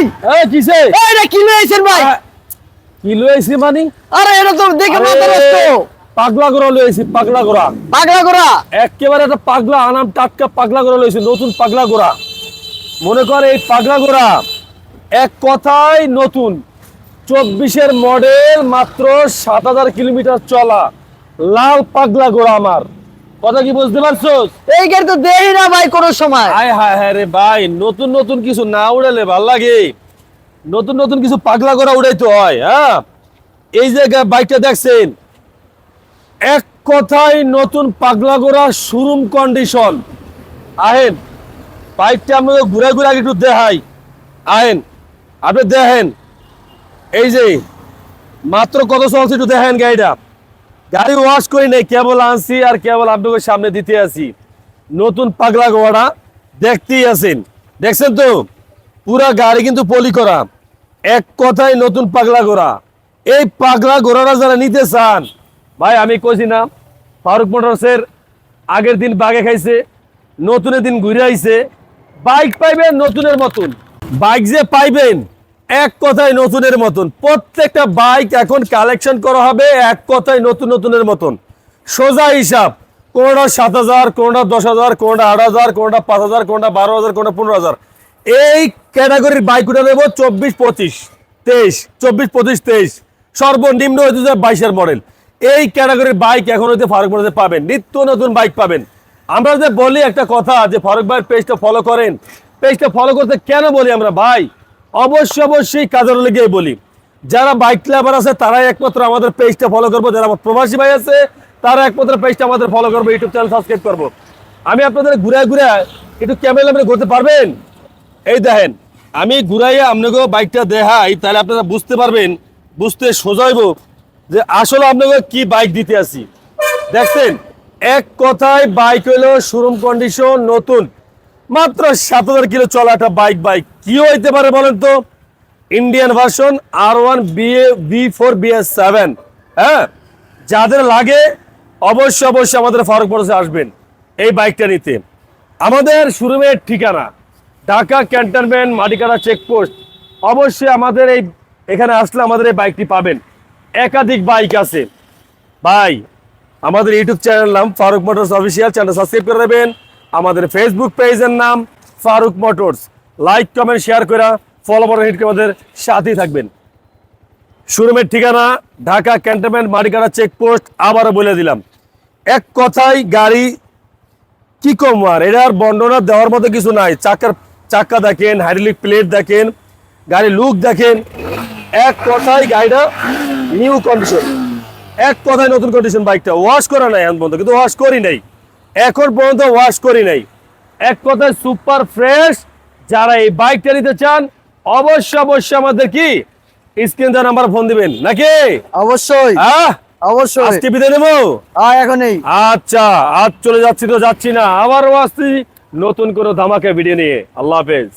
ভাই? এই কিসে? এই কি লয়েছেন ভাই? কি লইছি মানি? আরে এটা তো দেখে মাথা নষ্ট। পাগলা গোড়া লইছি পাগলা গোড়া পাগলা করা একেবারে একটা পাগলা আনাম টাটকা পাগলা গোড়া লইছি নতুন পাগলা গোড়া মনে কর এই পাগলা গোড়া এক কথায় নতুন। চব্বিশের মডেল মাত্র সাত হাজার কিলোমিটার চলা। লাল পাগলা গোড়া আমার। কথা কি বুঝতে পারছোস? এই গাড়ি তো দেই না ভাই কোনো সময়। হায় হায় হায় রে ভাই নতুন নতুন কিছু না উড়ালে ভালো লাগে। নতুন নতুন কিছু পাগলা করা উড়াইতে হয় হ্যাঁ? এই যে বাইকটা দেখছেন? এক কথায় নতুন পাগলা গোড়া শোরুম কন্ডিশন আহেন বাইকটা আমি ঘুরে ঘুরে আগে একটু দেখাই। আহেন আপনি দেখেন। এই যে মাত্র কত চলছে একটু দেখেন গাড়িটা। গাড়ি ওয়াশ করি নাই, কেবল আনছি আর কেবল আপনাকে সামনে দিতে আছি। নতুন পাগলা গোড়া দেখতেই আছেন। দেখছেন তো? পুরা গাড়ি কিন্তু পলি করা। এক কথায় নতুন পাগলা গোড়া। এই পাগলা গোড়াটা যারা নিতে চান, ভাই, আমি কইছি না, ফারুক মোটরসের আগের দিন বাগে খাইছে, নতুনের দিন ঘুরে আইছে। বাইক পাইবেন নতুনের মতন। বাইক যে পাইবেন এক কথায় নতুনের মতন। প্রত্যেকটা বাইক এখন কালেকশন করা হবে এক কথায় নতুন নতুনের মতন। সোজা হিসাব, কোনটা সাত হাজার, কোনটা দশ হাজার, কোনটা আট হাজার, কোনটা পাঁচ হাজার, কোনটা বারো হাজার, কোনটা পনেরো হাজার। এই ক্যাটাগরির বাইক উঠে নেব চব্বিশ পঁচিশ, তেইশ, চব্বিশ পঁচিশ, তেইশ। সর্বনিম্ন হইতে বাইশের মডেল। এই ক্যাটাগরির বাইক এখন হইতে ফারুক মধ্যে পাবেন, নিত্য নতুন বাইক পাবেন। আমরা যে বলি একটা কথা, যে ফারুক ভাইয়ের পেজটা ফলো করেন। পেজটা ফলো করতে কেন বলি আমরা? ভাই অবশ্যই অবশ্যই কাজের লেগে বলি। যারা বাইক ক্লাবার আছে, তারাই একমাত্র আমাদের পেজটা ফলো করব। যারা আমার প্রবাসী ভাই আছে তারা একমাত্র পেজটা আমাদের ফলো করব ইউটিউব চ্যানেল সাবস্ক্রাইব করব। আমি আপনাদের ঘুরে ঘুরে একটু ক্যামেরা ম্যামেরা ঘুরতে পারবেন? এই দেখেন, আমি ঘুরাইয়া আপনাকে বাইকটা দেখাই, তাহলে আপনারা বুঝতে পারবেন, বুঝতে সোজাইব যে আসলে আপনাকে কি বাইক দিতে আসি। দেখছেন, এক কথায় বাইক হইল শোরুম কন্ডিশন নতুন। মাত্র সাত হাজার কিলো চলা একটা বাইক বাইক কি হইতে পারে বলেন তো? ইন্ডিয়ান ভার্সন আর one BA B four BS seven হ্যাঁ? যাদের লাগে, অবশ্যই অবশ্যই আমাদের ফারুক মোটরসে আসবেন এই বাইকটা নিতে। আমাদের শোরুমের ঠিকানা, ঢাকা ক্যান্টনমেন্ট, মাটিকাটা চেকপোস্ট অবশ্যই আমাদের এই, এখানে আসলে আমাদের এই বাইকটি পাবেন। একাধিক বাইক আছে। ভাই, আমাদের ইউটিউব চ্যানেল নাম Faruk motors official channel subscribe করে দেবেন। আমাদের ফেসবুক পেজের নাম Faruk motors. Like comment share করে ফলো বাটন হিট করে আমাদের সাথেই থাকবেন। শোরুমের ঠিকানা, ঢাকা ক্যান্টনমেন্ট মাটিকাটা চেকপোস্ট আবারও বলে দিলাম। এক কথায় গাড়ি কি কম আর? এটা আর বর্ণনা দেওয়ার মতো কিছু নাই। চাকার, চাকা দেখেন হাইড্রোলিক প্লেট দেখেন, গাড়ির লুক দেখেন। এক কথায় গাড়িটা নিউ কন্ডিশন এক কথায় নতুন কন্ডিশন বাইকটা ওয়াশ করা নাই এখন পর্যন্ত, কিন্তু ওয়াশ করি নাই। এখন পর্যন্ত ওয়াশ করি নাই। এক কথায় সুপার ফ্রেশ যারা এই বাইকটা নিতে চান অবশ্য অবশ্যই আমাদের কি? স্ক্রিন নাম্বার ফোন দিবেন। নাকি? অবশ্যই। হ্যাঁ অবশ্যই। আজকে বিদায় নেব? এখনই। আচ্ছা আজ চলে যাচ্ছি তো যাচ্ছি না। আবারও আসছি নতুন কোনো ধামাকা ভিডিও নিয়ে। আল্লাহ হাফেজ।